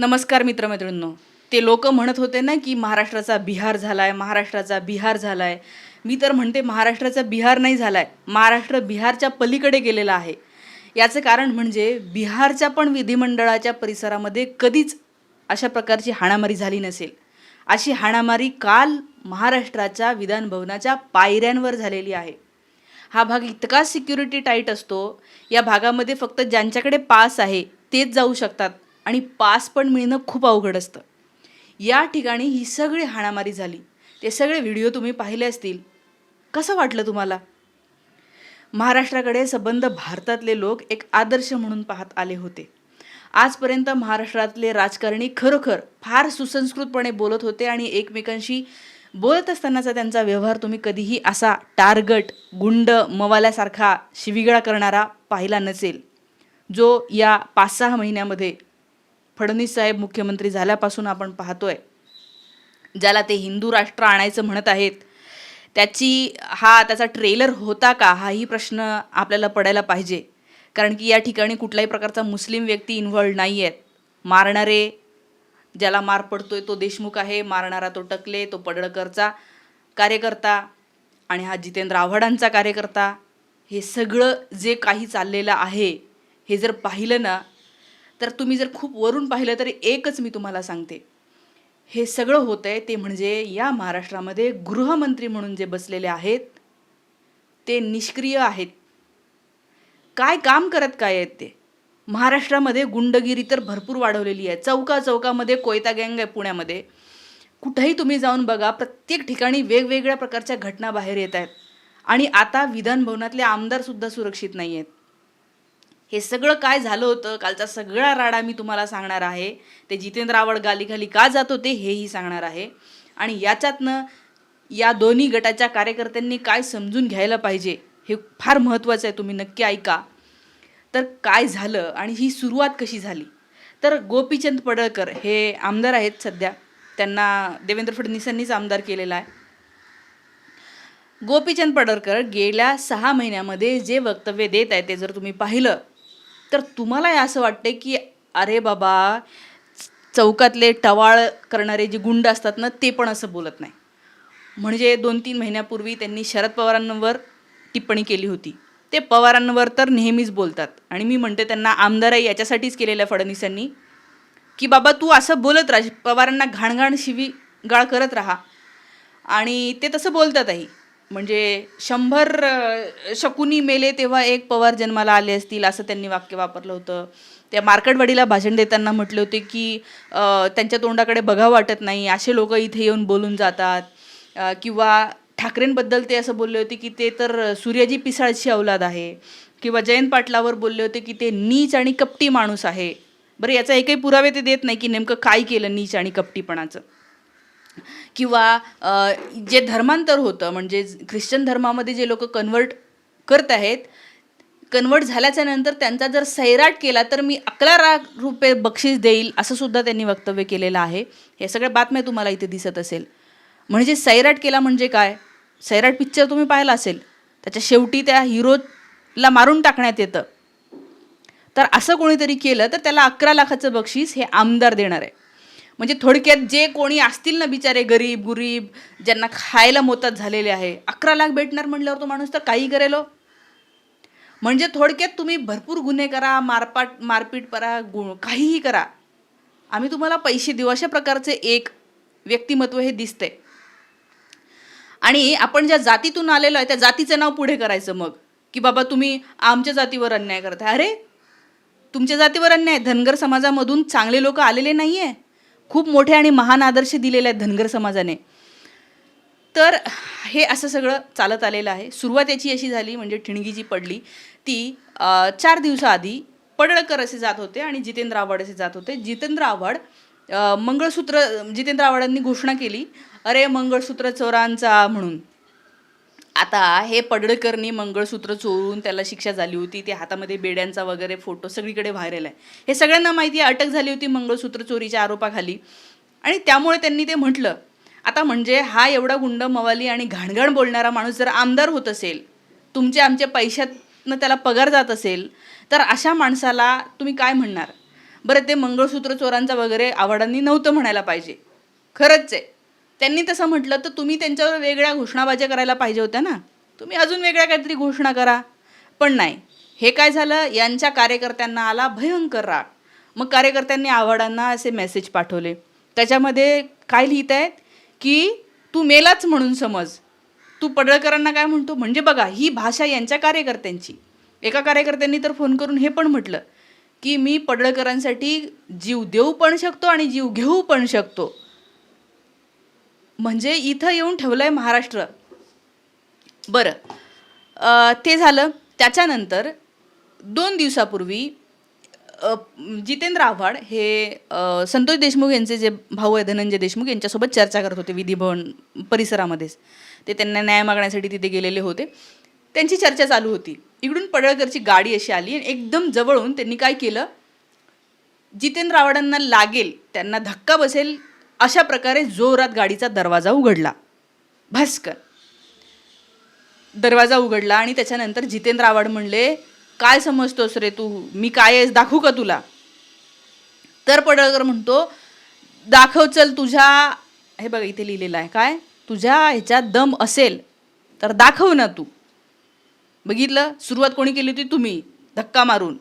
नमस्कार मित्रमैत्रिणींनो. ते लोक म्हणत होते ना की महाराष्ट्राचा बिहार झाला आहे महाराष्ट्राचा बिहार झाला आहे मी तर म्हणते महाराष्ट्राचा बिहार नाही झाला आहे महाराष्ट्र बिहारच्या पलीकडे गेलेला आहे. याचं कारण म्हणजे बिहारच्या पण विधिमंडळाच्या परिसरामध्ये कधीच अशा प्रकारची हाणामारी झाली नसेल. अशी हाणामारी काल महाराष्ट्राच्या विधानभवनाच्या पायऱ्यांवर झालेली आहे. हा भाग इतका सिक्युरिटी टाईट असतो या भागामध्ये फक्त ज्यांच्याकडे पास आहे तेच जाऊ शकतात. आणि पास पण मिळणं खूप अवघड असतं. या ठिकाणी ही सगळी हाणामारी झाली. ते सगळे व्हिडिओ तुम्ही पाहिले असतील. कसं वाटलं तुम्हाला? महाराष्ट्राकडे संबंध भारतातले लोक एक आदर्श म्हणून पाहत आले होते. आजपर्यंत महाराष्ट्रातले राजकारणी खरोखर फार सुसंस्कृतपणे बोलत होते आणि एकमेकांशी बोलत असतानाचा त्यांचा व्यवहार तुम्ही कधीही असा टार्गट गुंड मवाल्यासारखा शिविगळा करणारा पाहिला नसेल. जो या पाच सहा महिन्यामध्ये फडणवीस साहेब मुख्यमंत्री झाल्यापासून आपण पाहतोय ज्याला ते हिंदू राष्ट्र आणायचं म्हणत आहेत त्याची हा त्याचा ट्रेलर होता का? हाही प्रश्न आपल्याला पडायला पाहिजे. कारण की या ठिकाणी कुठल्याही प्रकारचा मुस्लिम व्यक्ती इन्व्हॉल्ड नाही आहेत मारणारे ज्याला मार पडतोय तो देशमुख आहे मारणारा तो टकले तो पडळकरचा कार्यकर्ता आणि हा जितेंद्र आव्हाडांचा कार्यकर्ता हे सगळं जे काही चाललेलं आहे हे जर पाहिलं ना तर तुम्ही जर खूप वरून पाहिलं तरी एकच मी तुम्हाला सांगते. हे सगळं होतं आहे ते म्हणजे या महाराष्ट्रामध्ये गृहमंत्री म्हणून जे बसलेले आहेत ते निष्क्रिय आहेत. काय काम करत काय आहेत ते? महाराष्ट्रामध्ये गुंडगिरी तर भरपूर वाढवलेली आहे. चौका चौकामध्ये कोयता गँग आहे पुण्यामध्ये. कुठंही तुम्ही जाऊन बघा प्रत्येक ठिकाणी वेगवेगळ्या प्रकारच्या घटना बाहेर येत आहेत. आणि आता विधानभवनातले आमदारसुद्धा सुरक्षित नाही आहेत. हे सगळं काय झालं होतं? कालचा सगळा राडा मी तुम्हाला सांगणार आहे. ते जितेंद्र आवड गालीखाली का जात होते हेही सांगणार आहे. आणि याच्यातनं या दोन्ही गटाच्या कार्यकर्त्यांनी काय समजून घ्यायला पाहिजे हे फार महत्त्वाचं आहे तुम्ही नक्की ऐका. तर काय झालं आणि ही सुरुवात कशी झाली? तर गोपीचंद पडळकर हे आमदार आहेत सध्या. त्यांना देवेंद्र फडणवीसांनीच आमदार केलेला आहे. गोपीचंद पडळकर गेल्या सहा महिन्यामध्ये जे वक्तव्य देत आहे ते जर तुम्ही पाहिलं तर तुम्हाला असं वाटतं की अरे बाबा चौकातले टवाळ करणारे जे गुंड असतात ना ते पण असं बोलत नाही. म्हणजे दोन तीन महिन्यापूर्वी त्यांनी शरद पवारांवर टिप्पणी केली होती. ते पवारांवर तर नेहमीच बोलतात. आणि मी म्हणते त्यांना आमदारही याच्यासाठीच केलेल्या फडणवीसांनी की बाबा तू असं बोलत राह पवारांना घाणघाण शिवी गाळ करत राहा. आणि ते तसं बोलतातही. म्हणजे शंभर शकुनी मेले तेव्हा एक पवार जन्माला आले असतील असं त्यांनी वाक्य वापरलं होतं. त्या मार्केटवाडीला भाषण देताना म्हटले होते की त्यांच्या तोंडाकडे बघावं वाटत नाही असे लोक इथे येऊन बोलून जातात. किंवा ठाकरेंबद्दल ते असं बोलले होते की ते तर सूर्याजी पिसाळची अवलाद आहे. किंवा जयंत पाटलावर बोलले होते की ते नीच आणि कपटी माणूस आहे. बरं याचा एकही पुरावे ते देत नाही की नेमकं काय केलं नीच आणि कपटीपणाचं. किंवा जे धर्मांतर होतं म्हणजे ख्रिश्चन धर्मामध्ये जे लोक कन्वर्ट करत आहेत कन्वर्ट झाल्याच्यानंतर त्यांचा जर सैराट केला तर मी अकरा लाख रुपये बक्षीस देईल असं सुद्धा त्यांनी वक्तव्य केलेलं आहे. हे सगळ्या बातम्या तुम्हाला इथे दिसत असेल. म्हणजे सैराट केला म्हणजे काय? सैराट पिक्चर तुम्ही पाहिला असेल. त्याच्या शेवटी त्या हिरोला मारून टाकण्यात येतं. तर असं कोणीतरी केलं तर त्याला अकरा लाखाचं बक्षीस हे आमदार देणार आहे. म्हणजे थोडक्यात जे कोणी असतील ना बिचारे गरीब गुरीब ज्यांना खायला मोतात झालेले आहे अकरा लाख भेटणार म्हटल्यावर तो माणूस तर काही करेल हो. म्हणजे थोडक्यात तुम्ही भरपूर गुन्हे करा मारपाट मारपीट करा गु काहीही करा. आम्ही तुम्हाला पैसे देऊ अशा प्रकारचे एक व्यक्तिमत्व हे दिसते आणि आपण ज्या जातीतून आलेलो आहे त्या जातीचं नाव पुढे करायचं मग. की बाबा तुम्ही आमच्या जातीवर अन्याय करताय. अरे तुमच्या जातीवर अन्याय धनगर समाजामधून चांगले लोक आलेले नाही आहे खूप मोठे आणि महान आदर्श दिलेले आहेत धनगर समाजाने. तर हे असं सगळं चालत आलेलं आहे. सुरुवात याची अशी झाली म्हणजे ठिणगी जी पडली. ती चार दिवसाआधी पडळकर असे जात होते आणि जितेंद्र आव्हाड असे जात होते. जितेंद्र आव्हाड मंगळसूत्र जितेंद्र आव्हाडांनी घोषणा केली अरे मंगळसूत्र चोरांचा म्हणून. आता हे पडळकरनी मंगळसूत्र चोरून त्याला शिक्षा झाली होती ते हातामध्ये बेड्यांचा वगैरे फोटो सगळीकडे व्हायरल आहे. हे सगळ्यांना माहिती आहे अटक झाली होती मंगळसूत्र चोरीच्या आरोपाखाली. आणि त्यामुळे त्यांनी ते म्हटलं आता म्हणजे हा एवढा गुंड मवाली आणि घाणघाण बोलणारा माणूस जर आमदार होत असेल तुमच्या आमच्या पैशातनं त्याला पगार जात असेल तर अशा माणसाला तुम्ही काय म्हणणार? बरं ते मंगळसूत्र चोरांचा वगैरे आव्हाडांनी नव्हतं म्हणायला पाहिजे. खरंच आहे. त्यांनी तसं म्हटलं तर तुम्ही त्यांच्यावर वेगळ्या घोषणाबाज्या करायला पाहिजे होत्या ना? तुम्ही अजून वेगळ्या काहीतरी घोषणा करा. पण नाही. हे काय झालं? यांच्या कार्यकर्त्यांना आला भयंकर राग. मग कार्यकर्त्यांनी आव्हाडांना असे मेसेज पाठवले. त्याच्यामध्ये काय लिहित आहेत? की तू मेलाच म्हणून समज. तू पडळकरांना काय म्हणतो? म्हणजे बघा ही भाषा यांच्या कार्यकर्त्यांची. एका कार्यकर्त्यांनी तर फोन करून हे पण म्हटलं की मी पडळकरांसाठी जीव देऊ पण शकतो आणि जीव घेऊ पण शकतो. म्हणजे इथं येऊन ठेवलं आहे महाराष्ट्र. बरं. ते झालं. त्याच्यानंतर दोन दिवसापूर्वी जितेंद्र आव्हाड हे संतोष देशमुख यांचे जे भाऊ आहे धनंजय देशमुख यांच्यासोबत चर्चा करत होते विधिभवन परिसरामध्येच ते त्यांना न्याय मागण्यासाठी तिथे गेलेले होते. त्यांची चर्चा चालू होती. इकडून पडळकरची गाडी अशी आली आणि एकदम जवळून त्यांनी काय केलं? जितेंद्र आव्हाडांना लागेल त्यांना धक्का बसेल अशा प्रकारे जोरात गाडीचा दरवाजा उघडला. भास्कर. दरवाजा उघडला आणि त्याच्यानंतर जितेंद्र आव्हाड म्हणले काय समजतोस रे तू? मी काय आहेस? दाखवू का तुला? तर पडळकर म्हणतो दाखव चल तुझ्या हे बघ इथे लिहिलेलं आहे. काय? तुझ्या ह्याच्यात दम असेल तर दाखव ना तू. बघितलं? सुरुवात कोणी केली होती? तुम्ही. धक्का मारून.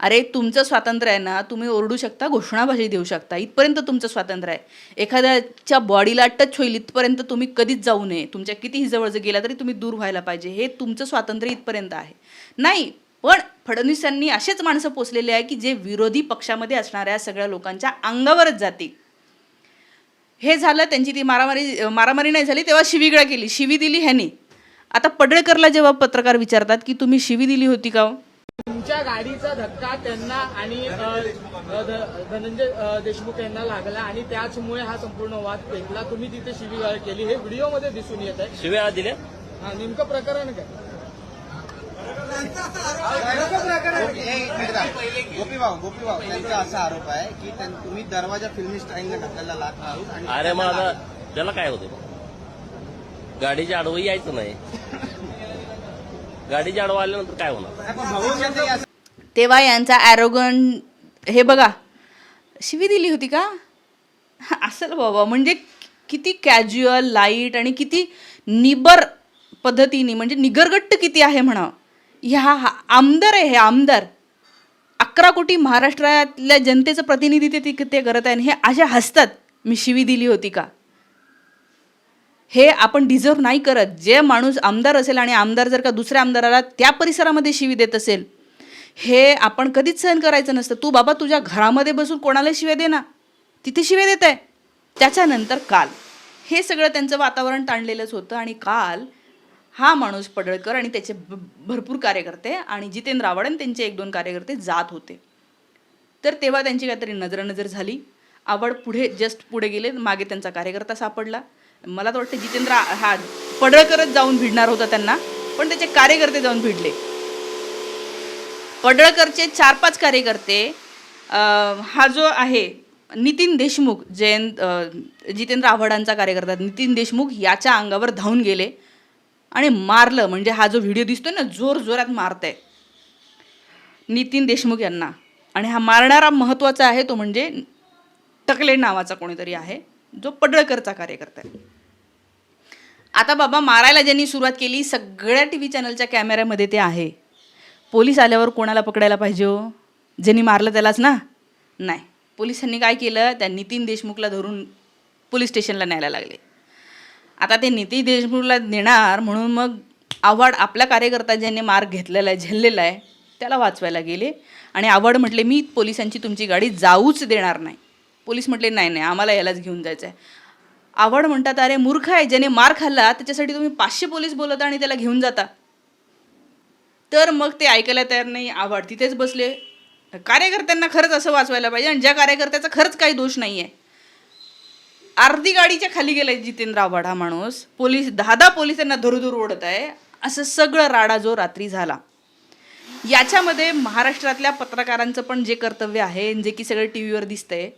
अरे तुमचं स्वातंत्र्य आहे ना तुम्ही ओरडू शकता घोषणाबाजी देऊ शकता. इथपर्यंत तुमचं स्वातंत्र्य आहे. एखाद्याच्या बॉडीला टच होईल इथपर्यंत तुम्ही कधीच जाऊ नये. तुमच्या कितीही जवळ जर गेला तरी तुम्ही दूर व्हायला पाहिजे. हे तुमचं स्वातंत्र्य इथपर्यंत आहे. नाही पण फडणवीसांनी असेच माणसं पोचलेले आहे की जे विरोधी पक्षामध्ये असणाऱ्या सगळ्या लोकांच्या अंगावरच जातील. हे झालं त्यांची ती मारामारी मारामारी नाही झाली तेव्हा शिवीगळा केली. शिवी दिली ह्यानी. आता पडळकरला जेव्हा पत्रकार विचारतात की तुम्ही शिवी दिली होती का हो? तुमच्या गाडीचा धक्का त्यांना आणि धनंजय देशमुख यांना लागला आणि त्याचमुळे हा संपूर्ण वाद पेटला. तुम्ही तिथे शिवीगाळ केली. हे व्हिडिओमध्ये दिसून येत आहे. शिव्या दिल्या हा, नेमकं प्रकरण काय? गोपी भाऊ गोपी भाऊ त्यांचा असा आरोप आहे की त्यां- तुम्ही दरवाजा फिल्मी स्टाईलने ढकलला लागला आहोत आणि अरे मग त्याला काय होते गाडीच्या आडवं यायचं नाही. गाडी आडवं आल्यानंतर काय होणार? तेव्हा यांचा ॲरोगन हे बघा. शिवी दिली होती का? असेल बाबा म्हणजे किती कॅज्युअल लाइट आणि किती निबर पद्धतीने म्हणजे निगरगट्ट किती आहे म्हणा. ह्या हा- आमदार आहे हे आमदार. अकरा कोटी महाराष्ट्रातल्या जनतेचं प्रतिनिधित्व ते ते करत आहे आणि हे अशा हसतात. मी शिवी दिली होती का? हे आपण डिझर्व नाही करत. जे माणूस आमदार असेल आणि आमदार जर का दुसऱ्या आमदाराला त्या परिसरामध्ये शिवी देत असेल हे आपण कधीच सहन करायचं नसतं. तू बाबा तुझ्या घरामध्ये बसून कोणाला शिव्या दे ना? तिथे शिव्या देत आहे. त्याच्यानंतर काल हे सगळं त्यांचं वातावरण ताणलेलंच होतं आणि काल हा माणूस पडळकर आणि त्याचे भ- भरपूर कार्यकर्ते आणि जितेंद्र आव्हाड आणि त्यांचे एक दोन कार्यकर्ते जात होते. तर तेव्हा त्यांची काहीतरी नजरानजर झाली. आवड पुढे जस्ट पुढे गेले. मागे त्यांचा कार्यकर्ता सापडला. मला तर वाटतं जितेंद्र हा पडळकरच जाऊन भिडणार होता त्यांना पण त्याचे कार्यकर्ते जाऊन भिडले. पडळकरचे चार पाच कार्यकर्ते हा जो आहे नितीन देशमुख जयंत जितेंद्र आव्हाडांचा कार्यकर्ता नितीन देशमुख याच्या अंगावर धावून गेले आणि मारलं. म्हणजे हा जो व्हिडिओ दिसतोय ना जोर जोरात मारताय. नितीन देशमुख यांना. आणि हा मारणारा महत्त्वाचा आहे तो म्हणजे टकले नावाचा कोणीतरी आहे जो पडळकरचा कार्यकर्ता आहे. आता बाबा मारायला ज्यांनी सुरुवात केली सगळ्या टी व्ही चॅनलच्या कॅमेऱ्यामध्ये ते आहे. पोलीस आल्यावर कोणाला पकडायला पाहिजे हो? ज्यांनी मारलं त्यालाच ना? नाही. पोलिसांनी काय केलं? त्या नितीन देशमुखला धरून पोलीस स्टेशनला न्यायला लागले. आता ते नितीन देशमुखला नेणार म्हणून मग आव्हाड आपल्या कार्यकर्ता ज्यांनी मार्ग घेतलेला आहे झेललेला आहे. त्याला वाचवायला गेले. आणि आव्हाड म्हटले मी पोलिसांची तुमची गाडी जाऊच देणार नाही. पोलीस म्हटले नाही नाही आम्हाला यालाच घेऊन जायचं आहे आवड म्हणतात अरे मूर्ख आहे ज्याने मार खाल्ला त्याच्यासाठी तुम्ही पाचशे पोलीस बोलवता आणि त्याला घेऊन जाता. तर मग ते ऐकायला तयार नाही आवड. तिथेच बसले. कार्यकर्त्यांना खरंच असं वाचवायला पाहिजे आणि ज्या कार्यकर्त्याचा खरंच काही दोष नाही आहे अर्धी गाडीच्या खाली गेलाय जितेंद्र आव्हाड हा माणूस. पोलीस दहा दहा पोलिसांना धुरधुर ओढत आहे असं सगळं राडा जो रात्री झाला. याच्यामध्ये महाराष्ट्रातल्या पत्रकारांचं पण जे कर्तव्य आहे जे की सगळं टी व्हीवर दिसतंय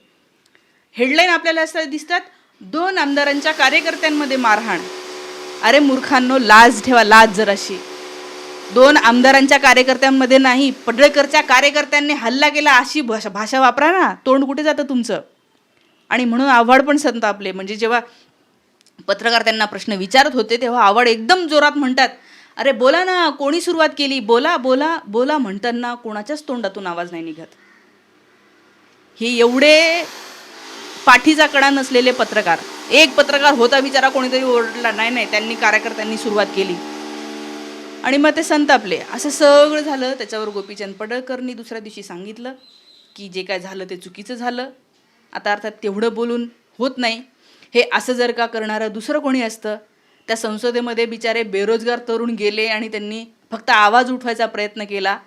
हेडलाईन आपल्याला असं दिसतात दोन आमदारांच्या कार्यकर्त्यांमध्ये मारहाण. अरे मूर्खांनो लाज ठेवा लाज जराशी. दोन आमदारांच्या कार्यकर्त्यांमध्ये नाही पडळकरच्या कार्यकर्त्यांनी हल्ला केला अशी भाषा भाषा वापरा ना. तोंड कुठे जातं तुमचं? आणि म्हणून आव्हाड पण संतापले. म्हणजे जेव्हा पत्रकार त्यांना प्रश्न विचारत होते तेव्हा आव्हाड एकदम जोरात म्हणतात अरे बोला ना कोणी सुरुवात केली? बोला बोला बोला म्हणताना कोणाच्याच तोंडातून आवाज नाही निघत. हे एवढे पाठीचा कडा नसलेले पत्रकार. एक पत्रकार होता बिचारा कोणीतरी ओरडला. नाही नाही त्यांनी कार्यकर्त्यांनी सुरुवात केली. आणि मग ते संतापले. असं सगळं झालं. त्याच्यावर गोपीचंद पडळकरनी दुसऱ्या दिवशी सांगितलं की जे काय झालं ते चुकीचं झालं. आता अर्थात तेवढं बोलून होत नाही. हे असं जर का करणारं दुसरं कोणी असतं त्या संसदेमध्ये बिचारे बेरोजगार तरुण गेले आणि त्यांनी फक्त आवाज उठवायचा प्रयत्न केला.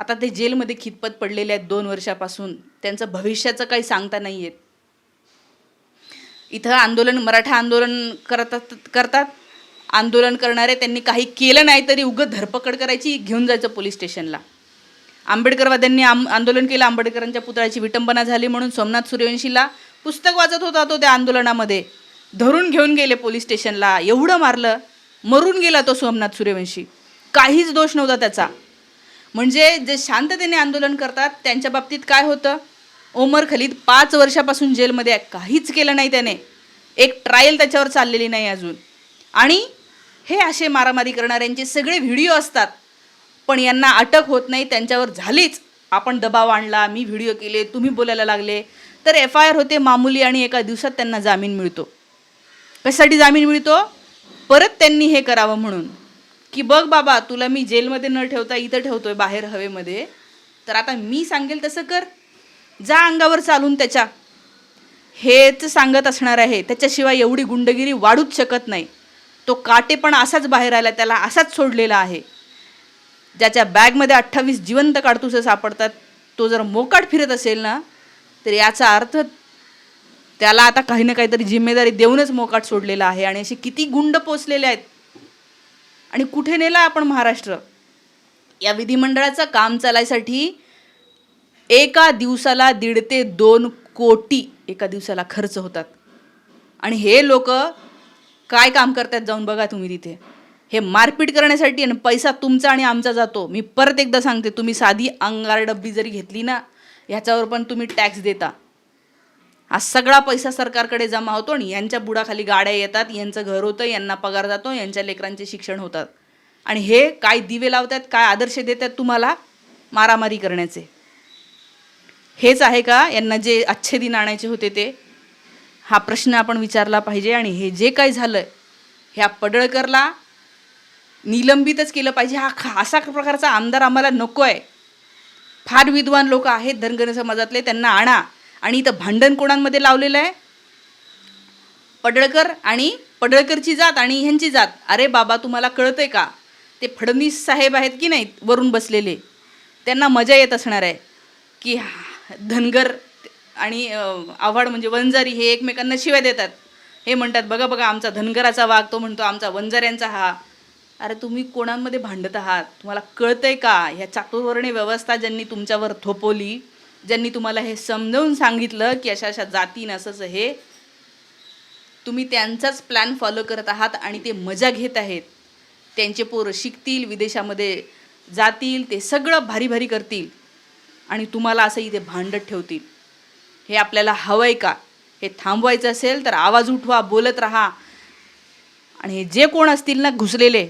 आता ते जेलमध्ये खितपत पडलेले आहेत दोन वर्षापासून. त्यांचं भविष्याचं काही सांगता नाही आहेत इथं आंदोलन मराठा आंदोलन करतात करतात. आंदोलन करणारे त्यांनी काही केलं नाही तरी उगं धरपकड करायची घेऊन जायचं पोलीस स्टेशनला. आंबेडकरवाद्यांनी आम आंदोलन केलं आंबेडकरांच्या पुतळ्याची विटंबना झाली म्हणून सोमनाथ सूर्यवंशीला पुस्तक वाचत होता तो त्या आंदोलनामध्ये. धरून घेऊन गेले पोलीस स्टेशनला एवढं मारलं मरून गेला तो सोमनाथ सूर्यवंशी. काहीच दोष नव्हता त्याचा. म्हणजे जे शांततेने आंदोलन करतात त्यांच्या बाबतीत काय होतं? ओमर खलीद पाच वर्षापासून जेलमध्ये आहे. काहीच केलं नाही त्याने. एक ट्रायल त्याच्यावर चाललेली नाही अजून. आणि हे असे मारामारी करणाऱ्यांचे सगळे व्हिडिओ असतात. पण यांना अटक होत नाही त्यांच्यावर झालीच. आपण दबाव आणला मी व्हिडिओ केले तुम्ही बोलायला लागले. तर एफ आय आर होते मामुली आणि एका दिवसात त्यांना जामीन मिळतो. कशासाठी जामीन मिळतो? परत त्यांनी हे करावं म्हणून. की बघ बाबा तुला मी जेलमध्ये न ठेवता इथं ठेवतोय बाहेर हवेमध्ये. तर आता मी सांगेल तसं कर. जा अंगावर चालून त्याच्या. हेच सांगत असणार आहे. त्याच्याशिवाय एवढी गुंडगिरी वाढूच शकत नाही. तो काटे पण असाच बाहेर आला त्याला असाच सोडलेला आहे. ज्याच्या बॅगमध्ये अठ्ठावीस जिवंत काडतुसं सापडतात तो जर मोकाट फिरत असेल ना तर याचा अर्थ त्याला आता काही ना काहीतरी जिम्मेदारी देऊनच मोकाट सोडलेला आहे. आणि असे किती गुंड पोचलेले आहेत. आणि कुठे नेला आपण महाराष्ट्र? या विधिमंडळाचं काम चालायसाठी एका दिवसाला दीड ते दोन कोटी एका दिवसाला खर्च होतात. आणि हे लोक काय काम करतात जाऊन बघा तुम्ही तिथे. हे मारपीट करण्यासाठी आणि पैसा तुमचा आणि आमचा जातो. मी परत एकदा सांगते तुम्ही साधी अंगार डब्बी जरी घेतली ना ह्याच्यावर पण तुम्ही टॅक्स देता. हा सगळा पैसा सरकारकडे जमा होतो आणि यांच्या बुडाखाली गाड्या येतात यांचं घर होतं यांना पगार जातो यांच्या लेकरांचे शिक्षण होतात. आणि हे काय दिवे लावतात काय आदर्श देतात तुम्हाला? मारामारी करण्याचे. हेच आहे का? यांना जे अच्छे दिन आणायचे होते ते? हा प्रश्न आपण विचारला पाहिजे आणि हे जे काय झालं ह्या पडळकरला निलंबितच केलं पाहिजे. हा खा असा प्रकारचा आमदार आम्हाला नको आहे. फार विद्वान लोक आहेत धनगर समाजातले त्यांना आणा. आणि इथं भांडण कोणांमध्ये लावलेलं आहे? पडळकर आणि पडळकरची जात आणि ह्यांची जात. अरे बाबा तुम्हाला कळतंय का? ते फडणवीस साहेब आहेत की नाहीत वरून बसलेले? त्यांना मजा येत असणार आहे की हा- धनगर आणि आव्हाड म्हणजे वंजारी हे एकमेकांना शिव्या देतात. हे म्हणतात बघा बघा आमचा धनगराचा वाघ तो म्हणतो आमचा वंजाऱ्यांचा हा. अरे तुम्ही कोणांमध्ये भांडत आहात? तुम्हाला कळतंय का? ह्या चातुर्वर्णी व्यवस्था ज्यांनी तुमच्यावर थोपवली ज्यांनी तुम्हाला हे समजावून सांगितलं की अशा अशा जाती असंच हे तुम्ही त्यांचाच प्लॅन फॉलो करत आहात आणि ते मजा घेत आहेत. त्यांचे पोरं शिकतील विदेशामध्ये जातील ते सगळं भारी भारी करतील. आणि तुम्हाला असं इथे भांडत ठेवतील. हे आपल्याला हवं आहे का? हे थांबवायचं असेल तर आवाज उठवा बोलत राहा. आणि हे जे कोण असतील ना घुसलेले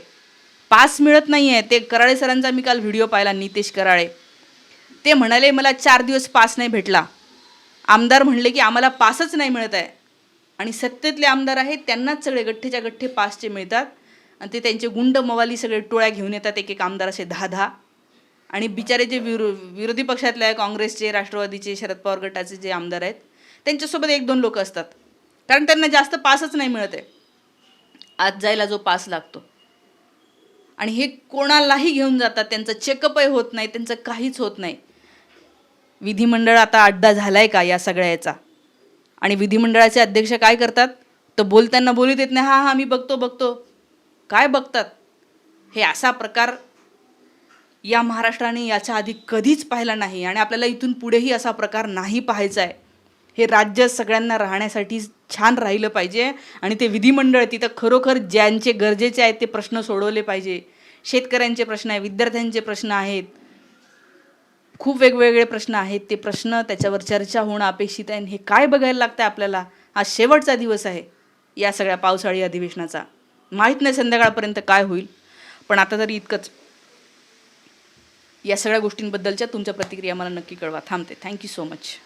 पास मिळत नाही आहे ते कराळे सरांचा मी काल व्हिडिओ पाहिला नितेश कराळे. ते म्हणाले मला चार दिवस पास नाही भेटला. आमदार म्हणले की आम्हाला पासच नाही मिळत आहे. आणि सत्तेतले आमदार आहेत त्यांनाच सगळे गठ्ठेच्या गठ्ठे पासचे मिळतात. आणि ते त्यांचे गुंड मवाली सगळे टोळ्या घेऊन येतात एक एक आमदार असे दहा दहा. आणि बिचारे जे विरो विरोधी पक्षातले आहे काँग्रेसचे राष्ट्रवादीचे शरद पवार गटाचे जे आमदार आहेत त्यांच्यासोबत एक दोन लोक असतात. कारण त्यांना जास्त पासच नाही मिळत आहे. आज जायला जो पास लागतो. आणि हे कोणालाही घेऊन जातात त्यांचं चेकअपही होत नाही त्यांचं काहीच होत नाही. विधिमंडळ आता अड्डा झाला आहे का या सगळ्याचा? आणि विधिमंडळाचे अध्यक्ष काय करतात? तर बोलताना बोलू देत नाही हा हा मी बघतो बघतो. काय बघतात? हे असा प्रकार या महाराष्ट्राने याच्या आधी कधीच पाहिला नाही आणि आपल्याला इथून पुढेही असा प्रकार नाही पाहायचा आहे. हे राज्य सगळ्यांना राहण्यासाठी छान राहिलं पाहिजे आणि ते विधिमंडळ तिथं खरोखर ज्यांचे गरजेचे आहेत ते प्रश्न सोडवले पाहिजे. शेतकऱ्यांचे प्रश्न आहे विद्यार्थ्यांचे प्रश्न आहेत. खूप वेगवेगळे प्रश्न आहेत. ते प्रश्न त्याच्यावर चर्चा होणं अपेक्षित आहे. आणि हे काय बघायला लागतं आपल्याला? आज शेवटचा दिवस आहे या सगळ्या पावसाळी अधिवेशनाचा. माहीत नाही संध्याकाळपर्यंत काय होईल. पण आता तरी इतकंच. या सगळ्या गोष्टींबद्दलच्या तुमच्या प्रतिक्रिया मला नक्की कळवा. थांबते. Thank you so much